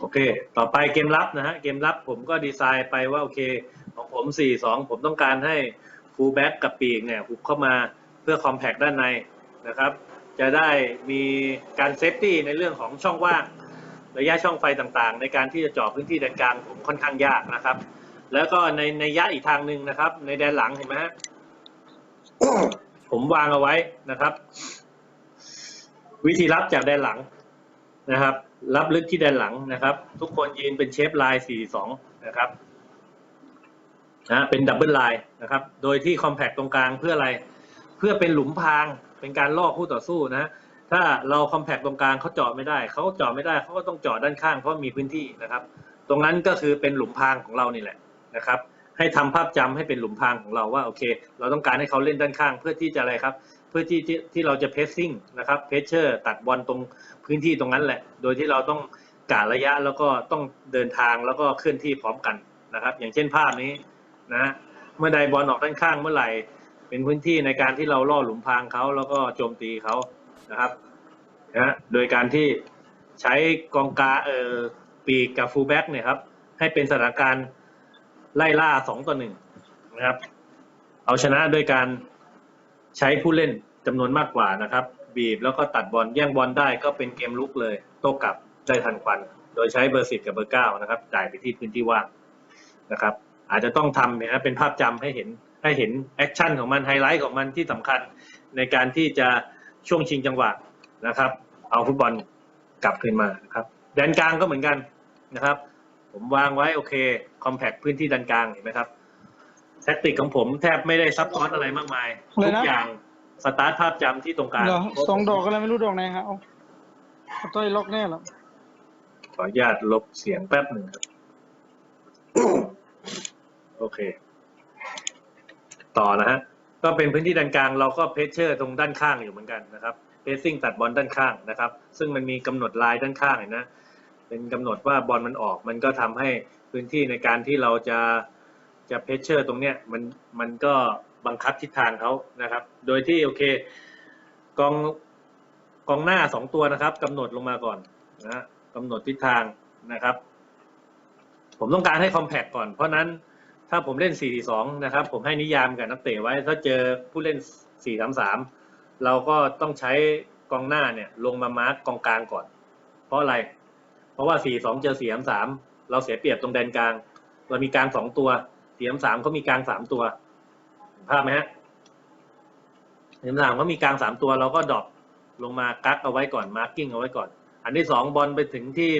โอเค ต่อไปเกมรับนะฮะ เกมรับผมก็ดีไซน์ไปว่าโอเค ของผม 4 2 ผมต้องการให้ฟูลแบ็กกับปีกเนี่ยหุบเข้ามาเพื่อคอมแพกด้านในนะครับ จะได้มีการเซฟตี้ในเรื่องของช่องว่าง ระยะช่องไฟต่างๆ ในการที่จะเจาะพื้นที่แดนกลางผมค่อนข้างยากนะครับ แล้วก็ในในยะอีกทางหนึ่งนะครับ ในแดนหลังเห็นไหมฮะผมวางเอาไว้นะครับ วิธีรับจากแดนหลัง นะครับ รับลึกที่แดนหลังนะครับ ทุกคนยืนเป็นเชฟไลน์42 นะครับนะเป็นดับเบิลไลน์นะครับ โดยที่คอมแพคตรงกลางเพื่ออะไร เพื่อเป็นหลุมพราง เป็นการล่อคู่ต่อสู้นะ ถ้าเราคอมแพคตรงกลางเขาเจาะไม่ได้ เขาเจาะไม่ได้ เขาก็ต้องเจาะด้านข้างเพราะมีพื้นที่นะครับ ตรงนั้นก็คือเป็นหลุมพรางของเรานี่แหละนะครับ ให้ทำภาพจำให้เป็นหลุมพรางของเราว่าโอเค เราต้องการให้เขาเล่นด้านข้าง เพื่อที่จะอะไรครับ เพื่อที่ที่ที่เราจะเพสซิ่งนะครับเพชเชอร์ตัดบอลตรงพื้นที่ตรงนั้นแหละ โดยที่เราต้องกะระยะแล้วก็ต้องเดินทางแล้วก็เคลื่อนที่พร้อมกันนะครับ อย่างเช่นภาพนี้นะเมื่อใดบอลออกด้านข้างเมื่อไหร่เป็นพื้นที่ในการที่เราล่อหลุมพรางเขาแล้วก็โจมตีเขานะครับนะโดยการที่ใช้กองกาเอ่อปีกกับฟูลแบ็กเนี่ยครับให้เป็นสถานการณ์ไล่ล่าสองต่อหนึ่งนะครับ เอาชนะด้วยการ ใช้ผู้เล่นจำนวนมากกว่านะครับ บีบแล้วก็ตัดบอลแย่งบอลได้ก็เป็นเกมลุกเลย โต้กลับได้ทันควัน โดยใช้เบอร์สิบกับเบอร์เก้านะครับจ่ายไปที่พื้นที่ว่างนะครับ อาจจะต้องทำเนี่ยนะเป็นภาพจำให้เห็นให้เห็นแอคชั่นของมันไฮไลท์ของมันที่สำคัญในการที่จะช่วงชิงจังหวะนะครับ เอาฟุตบอลกลับคืนมานะครับแดนกลางก็เหมือนกันนะครับ ผมวางไว้โอเคคอมแพคพื้นที่แดนกลางเห็นไหมครับ แท็กติกของผมแทบไม่ได้ซับซ้อนอะไรมากมาย อะไรทุกนะ อย่างสตาร์ทภาพจำที่ตรงกลางเหรอสองดอกอะไรไม่รู้ดอกไหนครับเอาเอาต้อยล็อกแน่หรอขออนุญาตลบเสียงแป๊บหนึ่งครับ โอเค ต่อนะฮะ ก็เป็นพื้นที่ด้านกลางเราก็เพชเชอร์ตรงด้านข้างอยู่เหมือนกันนะครับเพสซิ่งตัดบอลด้านข้างนะครับ ซึ่งมันมีกำหนดลายด้านข้างเห็นนะ เป็นกำหนดว่าบอลมันออก มันก็ทำให้พื้นที่ในการที่เราจะ จะเพชเชอร์ตรงเนี้ยมันมันก็บังคับทิศทางเขานะครับ โดยที่โอเคกองกองหน้าสองตัวนะครับกำหนดลงมาก่อนนะกำหนดทิศทางนะครับ ผมต้องการให้คอมแพคก่อน เพราะนั้นถ้าผมเล่น 4-2 นะครับ ผมให้นิยามกับนักเตะไว้ ถ้าเจอผู้เล่น 4-3-3 เราก็ต้องใช้กองหน้าเนี่ยลงมามาร์กกองกลางก่อน เพราะอะไร เพราะว่า 4-2 เจอ 4-3เราเสียเปรียบตรงแดนกลาง เรามีกลางสองตัว 4-3เขามีกลางสามตัวภาพไหมฮะ4-3เขามีกลางสามตัว เราก็ดรอปลงมากักเอาไว้ก่อนมาร์กิ้งเอาไว้ก่อน อันที่สองบอลไปถึงที่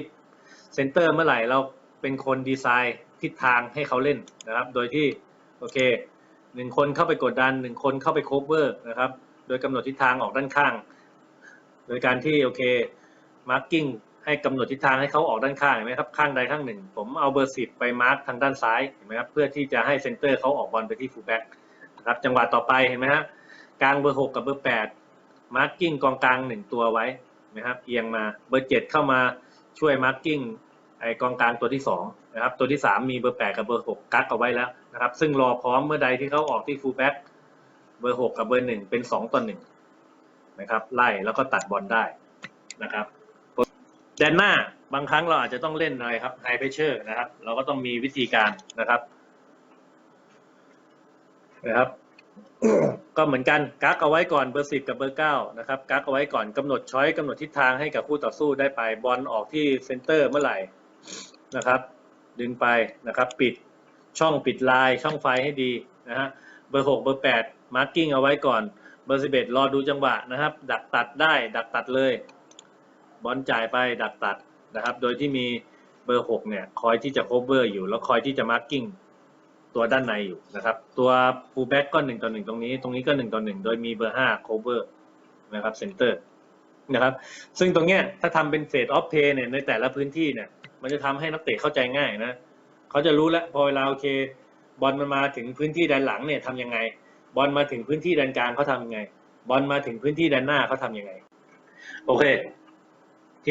เซนเตอร์เมื่อไหร่เราเป็นคนดีไซน์ทิศทางให้เขาเล่นนะครับ โดยที่โอเคหนึ่งคนเข้าไปกดดันหนึ่งคนเข้าไปโคเวอร์นะครับ โดยกำหนดทิศทางออกด้านข้าง โดยการที่โอเคมาร์กิ้ง ให้กำหนดทิศทางให้เขาออกด้านข้างเห็นไหมครับข้างใดข้างหนึ่ง ผมเอาเบอร์สิบไปมาร์กทางด้านซ้ายเห็นไหมครับเพื่อที่จะให้เซนเตอร์เขาออกบอลไปที่ฟูลแบ็กนะครับจังหวะต่อไปเห็นไหมฮะกลางเบอร์หกกับเบอร์แปดมาร์กิ้งกองกลางหนึ่งตัวไว้นะครับเอียงมาเบอร์เจ็ดเข้ามาช่วยมาร์กิ้งไอกองกลางตัวที่สองนะครับตัวที่สามมีเบอร์แปดกับเบอร์หกกักเอาไว้แล้วนะครับซึ่งรอพร้อมเมื่อใดที่เขาออกที่ฟูลแบ็กเบอร์หกกับเบอร์หนึ่งเป็นสองต่อหนึ่งนะครับไล่แล้วก็ตัดบอลได้นะครับ แดนหน้าบางครั้งเราอาจจะต้องเล่นอะไรครับไฮเพชเชอร์นะครับ เราก็ต้องมีวิธีการนะครับนะครับก็เหมือนกันกักเอาไว้ก่อนเบอร์สิบกับเบอร์เก้านะครับกักเอาไว้ก่อนกำหนดช้อยกำหนดทิศทางให้กับคู่ต่อสู้ได้ไปบอลออกที่เซนเตอร์เมื่อไหร่นะครับ ดึงไปนะครับปิดช่องปิดลายช่องไฟให้ดีนะฮะเบอร์หกเบอร์แปดมาร์กิ้งเอาไว้ก่อนเบอร์สิบเอ็ดรอดูจังหวะนะครับ ดักตัดได้ดักตัดเลย บอลจ่ายไปดักตัดนะครับ โดยที่มีเบอร์หกเนี่ย คอยที่จะโคเวอร์อยู่ แล้วคอยที่จะมาร์กิ้งตัวด้านในอยู่นะครับ ตัวฟูลแบ็กก็หนึ่งต่อหนึ่งตรงนี้ ตรงนี้ก็หนึ่งต่อหนึ่งโดยมีเบอร์ห้า cover นะครับเซนเตอร์นะครับ ซึ่งตรงเนี้ยถ้าทำเป็นเฟดออฟเพย์เนี่ยในแต่ละพื้นที่เนี่ยมันจะทำให้นักเตะเข้าใจง่ายนะเขาจะรู้แล้วพอเวลาโอเคบอลมันมาถึงพื้นที่ด้านหลังเนี่ยทำยังไง บอลมาถึงพื้นที่ด้านกลางเขาทำยังไง บอลมาถึงพื้นที่ด้านหน้าเขาทำยังไง โอเค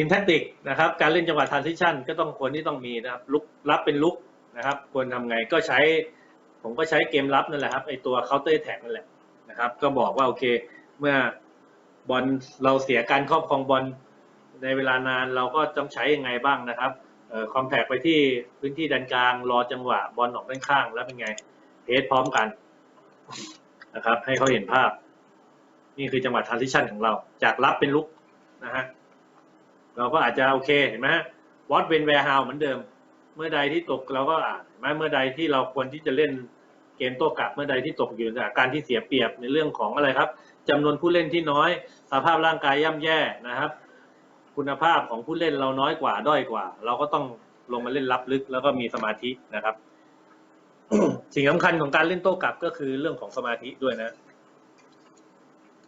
ทีมแท็กติกนะครับการเล่นจังหวะ transition ก็ต้องควรที่ต้องมีนะครับลุกรับเป็นลุกนะครับ ควรทำไงก็ใช้ ผมก็ใช้เกมรับนั่นแหละครับไอตัว counter attack นั่นแหละนะครับ ก็บอกว่าโอเค เมื่อบอลเราเสียการครอบครองบอลในเวลานานเราก็ต้องใช้ยังไงบ้างนะครับเอ่อคอมแพกไปที่พื้นที่ด้านกลาง รอจังหวะบอลออกด้านข้างแล้วเป็นไงเพสพร้อมกันนะครับ ให้เขาเห็นภาพ นี่คือจังหวะ transition ของเรา จากรับเป็นลุกนะฮะ เราก็อาจจะโอเคเห็นไหมวอตเวนแวร์ฮาวเหมือนเดิม เมื่อใดที่ตกเราก็อ่านไหมเมื่อใดที่เราควรที่จะเล่นเกมโต้กลับเมื่อใดที่ตกอยู่ในสถาการที่เสียเปรียบในเรื่องของอะไรครับจำนวนผู้เล่นที่น้อย สภาพร่างกายย่ำแย่นะครับ คุณภาพของผู้เล่นเราน้อยกว่าด้อยกว่า เราก็ต้องลงมาเล่นรับลึกแล้วก็มีสมาธินะครับ สิ่งสำคัญของการเล่นโต้กลับก็คือเรื่องของสมาธิด้วยนะ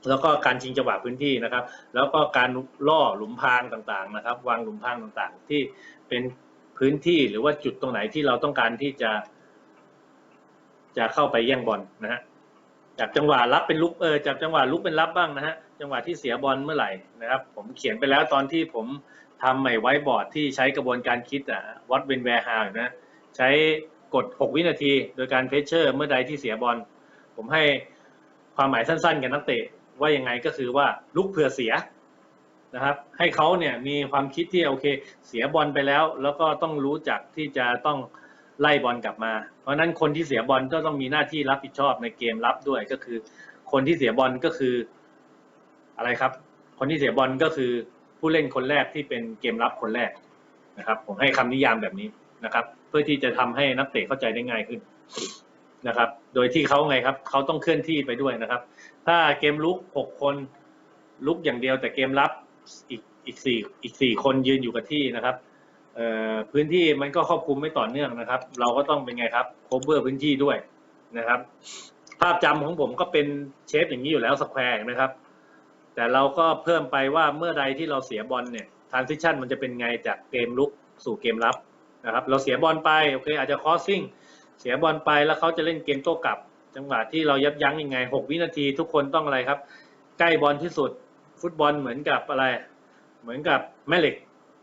แล้วก็การชิงจังหวะพื้นที่นะครับ แล้วก็การล่อหลุมพรางต่างๆนะครับ วางหลุมพรางต่างๆ ที่เป็นพื้นที่หรือว่าจุดตรงไหนที่เราต้องการที่จะ จะเข้าไปแย่งบอลนะฮะจับจังหวะรับเป็นลุกเออจับจังหวะลุกเป็นรับบ้างนะฮะจังหวะที่เสียบอลเมื่อไหร่นะครับ ผมเขียนไปแล้วตอนที่ผมทำใหม่ไว้บอร์ดที่ใช้กระบวนการคิดอะวัดเวนแวร์ฮาวนะใช้กด 6 วินาที โดยการเพชเชอร์ เมื่อใดที่เสียบอลผมให้ความหมายสั้นๆกับนักเตะ ว่ายังไงก็คือว่าลุกเผื่อเสียนะครับ ให้เขาเนี่ยมีความคิดที่โอเค เสียบอลไปแล้ว แล้วก็ต้องรู้จักที่จะต้องไล่บอลกลับมา เพราะนั้นคนที่เสียบอลก็ต้องมีหน้าที่รับผิดชอบในเกมรับด้วยก็คือ คนที่เสียบอลก็คืออะไรครับ คนที่เสียบอลก็คือผู้เล่นคนแรกที่เป็นเกมรับคนแรกนะครับ ผมให้คำนิยามแบบนี้นะครับ เพื่อที่จะทำให้นักเตะเข้าใจได้ง่ายขึ้นนะครับ โดยที่เขาไงครับ เขาต้องเคลื่อนที่ไปด้วยนะครับ ถ้าเกมลุกหกคนลุกอย่างเดียวแต่เกมรับอีกอีกสี่อีกสี่คนยืนอยู่กับที่นะครับเออพื้นที่มันก็ครอบคลุมไม่ต่อเนื่องนะครับ เราก็ต้องเป็นไงครับ cover พื้นที่ด้วยนะครับ ภาพจำของผมก็เป็นเชฟอย่างนี้อยู่แล้วสแควร์นะครับ แต่เราก็เพิ่มไปว่าเมื่อใดที่เราเสียบอลเนี่ย transition มันจะเป็นไงจากเกมลุกสู่เกมรับนะครับ เราเสียบอลไปโอเคอาจจะ crossing เสียบอลไปแล้วเขาจะเล่นเกมโต้กลับ จังหวะที่เรายับยั้งยังไง6วินาทีทุกคนต้องอะไรครับ ใกล้บอลที่สุดฟุตบอลเหมือนกับอะไร เหมือนกับแม่เหล็ก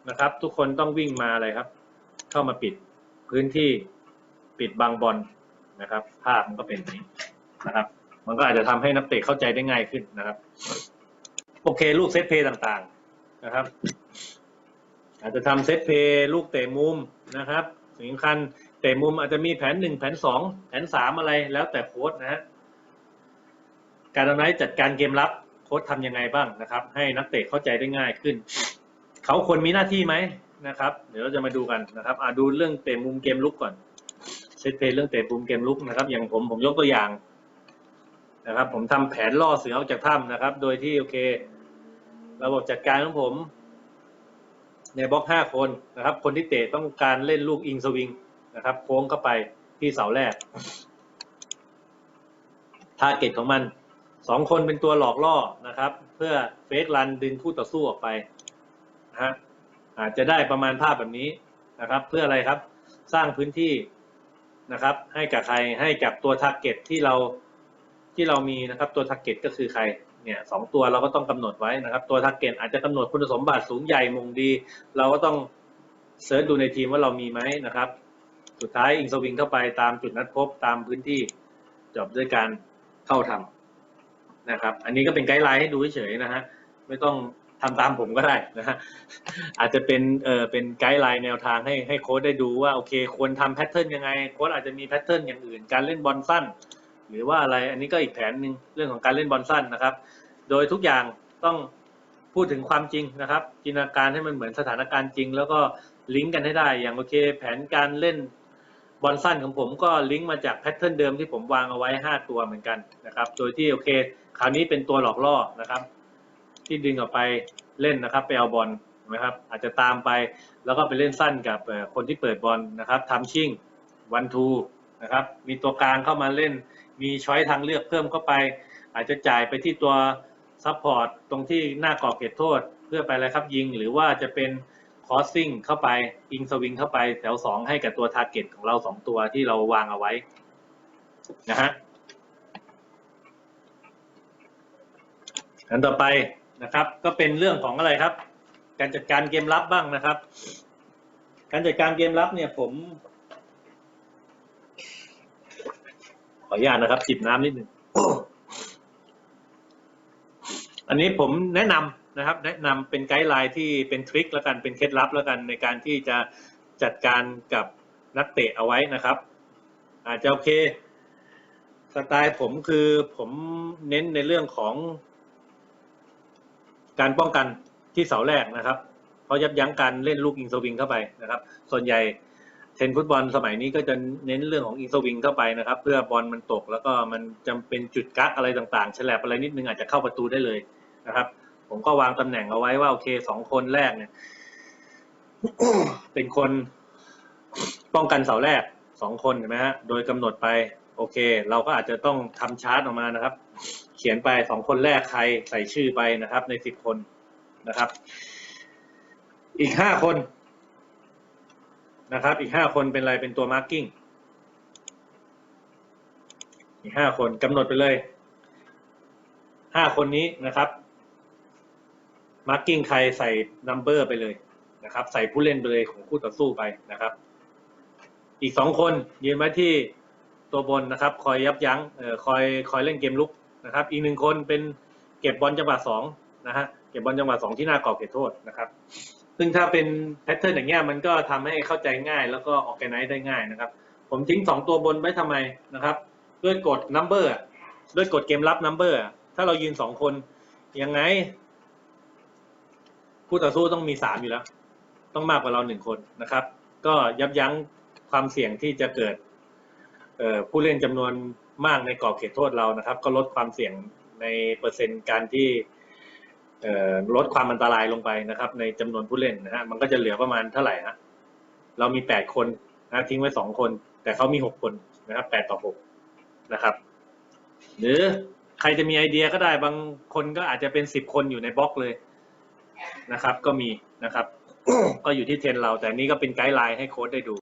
นะครับ ทุกคนต้องวิ่งมาอะไรครับ เข้ามาปิดพื้นที่ปิดบังบอลนะครับ ภาพมันก็เป็นอย่างนี้นะครับ มันก็อาจจะทำให้นักเตะเข้าใจได้ง่ายขึ้นนะครับ โอเค ลูกเซตเพย์ต่างๆนะครับ อาจจะทำเซตเพย์ลูกเตะมุมนะครับสิ่งสำคัญ เตะมุมอาจจะมีแผนหนึ่งแผนสองแผนสามอะไรแล้วแต่โค้ดนะฮะการทำนายจัดการเกมรับโค้ดทำยังไงบ้างนะครับ ให้นักเตะเข้าใจได้ง่ายขึ้น เขาควรมีหน้าที่ไหมนะครับ เดี๋ยวเราจะมาดูกันนะครับอ่าดูเรื่องเตะมุมเกมลุกก่อนเซตเพย์เรื่องเตะมุมเกมลุกนะครับ อย่างผมผมยกตัวอย่างนะครับ ผมทำแผนล่อเสือออกจากถ้ำนะครับ โดยที่โอเค ระบบจัดการของผม ในบล็อกห้าคนนะครับ คนที่เตะต้องการเล่นลูกอิงสวิง นะครับโค้งเข้าไปที่เสาแรกทาร์เก็ตของมันสองคนเป็นตัวหลอกล่อนะครับ เพื่อเฟกรันดึงคู่ต่อสู้ออกไปนะฮะอาจจะได้ประมาณภาพแบบนี้นะครับ เพื่ออะไรครับ สร้างพื้นที่นะครับ ให้กับใครให้กับตัวทาร์เก็ตที่เราที่เรามีนะครับตัวทาร์เก็ตก็คือใครเนี่ยสองตัวเราก็ต้องกำหนดไว้นะครับ ตัวทาร์เก็ตอาจจะกำหนดคุณสมบัติสูงใหญ่มงดี เราก็ต้องเสิร์ชดูในทีมว่าเรามีไหมนะครับ สุดท้ายอิงสวิงเข้าไปตามจุดนัดพบตามพื้นที่จบด้วยการเข้าทำนะครับ อันนี้ก็เป็นไกด์ไลน์ให้ดูเฉยๆนะฮะไม่ต้องทำตามผมก็ได้นะฮะอาจจะเป็นเออเป็นไกด์ไลน์แนวทางให้ให้โค้ดได้ดูว่าโอเคควรทำแพทเทิร์นยังไงโค้ดอาจจะมีแพทเทิร์นอย่างอื่น การเล่นบอลสั้น หรือว่าอะไรอันนี้ก็อีกแผนหนึ่งเรื่องของการเล่นบอลสั้นนะครับ โดยทุกอย่างต้องพูดถึงความจริงนะครับ จินตนาการให้มันเหมือนสถานการณ์จริง แล้วก็ลิงก์กันให้ได้อย่างโอเค แผนการเล่น บอลสั้นของผมก็ลิงก์มาจากแพทเทิร์นเดิมที่ผมวางเอาไว้ 5 ตัวเหมือนกันนะครับ โดยที่โอเค คราวนี้เป็นตัวหลอกล่อนะครับ ที่ดึงออกไปเล่นนะครับ ไปเอาบอลนะครับ อาจจะตามไปแล้วก็ไปเล่นสั้นกับคนที่เปิดบอลนะครับทำชิ่งวันทูนะครับ มีตัวกลางเข้ามาเล่น มีช้อยทางเลือกเพิ่มเข้าไป อาจจะจ่ายไปที่ตัวซัพพอร์ตตรงที่หน้ากรอบเขตโทษ เพื่อไปอะไรครับยิง หรือว่าจะเป็น คอสซิ่งเข้าไปอิงสวิงเข้าไปแถวสองให้กับตัวทาร์เก็ตของเราสองตัวที่เราวางเอาไว้นะฮะอันต่อไปนะครับ ก็เป็นเรื่องของอะไรครับ การจัดการเกมรับบ้างนะครับ การจัดการเกมรับเนี่ยผม ขออนุญาตนะครับจิบน้ำนิดหนึ่งอันนี้ผมแนะนำ นะครับแนะนำเป็นไกด์ไลน์ที่เป็นทริคแล้วกันเป็นเคล็ดลับแล้วกันในการที่จะจัดการกับนักเตะเอาไว้นะครับ อาจจะโอเคสไตล์ผมคือผมเน้นในเรื่องของ การป้องกันที่เสาแรกนะครับเพราะยับยั้งการเล่นลูกอิงสวิงเข้าไปนะครับ ส่วนใหญ่เทนฟุตบอลสมัยนี้ก็จะเน้นเรื่องของอิงสวิงเข้าไปนะครับ เพื่อบอลมันตกแล้วก็มันจำเป็นจุดกักอะไรต่างๆฉลับอะไรนิดนึงอาจจะเข้าประตูได้เลยนะครับ ผมก็วางตำแหน่งเอาไว้ว่าโอเคสองคนแรกเนี่ย เป็นคนป้องกันเสาแรกสองคนเห็นไหมฮะโดยกำหนดไปโอเค เราก็อาจจะต้องทำชาร์ตออกมานะครับ เขียนไปสองคนแรกใครใส่ชื่อไปนะครับ ในสิบคนนะครับ อีกห้าคนนะครับ อีกห้าคนเป็นอะไรเป็นตัวมาร์กิ้งอีกห้าคนกำหนดไปเลยห้าคนนี้นะครับ มาร์กิ้งใครใส่นัมเบอร์ไปเลยนะครับ ใส่ผู้เล่นไปเลยของคู่ต่อสู้ไปนะครับ อีกสองคนยืนไว้ที่ตัวบนนะครับ คอยยับยั้งเอ่อคอยคอยเล่นเกมลุกนะครับ อีกหนึ่งคนเป็นเก็บบอลจังหวะสองนะฮะเก็บบอลจังหวะสองที่หน้ากรอบเขตโทษนะครับ ซึ่งถ้าเป็นแพทเทิร์นอย่างเงี้ยมันก็ทำให้เข้าใจง่าย แล้วก็ออกแกไนซ์ได้ง่ายนะครับ ผมทิ้งสองตัวบนไว้ทำไมนะครับ ด้วยกดนัมเบอร์ด้วยกดเกมรับนัมเบอร์ถ้าเรายืนสองคนยังไง คู่ต่อสู้ต้องมีสามอยู่แล้ว ต้องมากกว่าเราหนึ่งคนนะครับ ก็ยับยั้งความเสี่ยงที่จะเกิดผู้เล่นจำนวนมากในกรอบเขตโทษเรานะครับ ก็ลดความเสี่ยงในเปอร์เซ็นต์การที่ลดความอันตรายลงไปนะครับ ในจำนวนผู้เล่นนะฮะมันก็จะเหลือประมาณเท่าไหร่ฮะเรามีแปดคนนะทิ้งไว้สองคน แต่เขามีหกคนนะครับแปดต่อหกนะครับ หรือใครจะมีไอเดียก็ได้บางคนก็อาจจะเป็นสิบคนอยู่ในบล็อกเลย นะครับ ก็มีนะครับ ก็อยู่ที่เทรนเรา แต่นี่ก็เป็นไกด์ไลน์ให้โค้ดได้ดู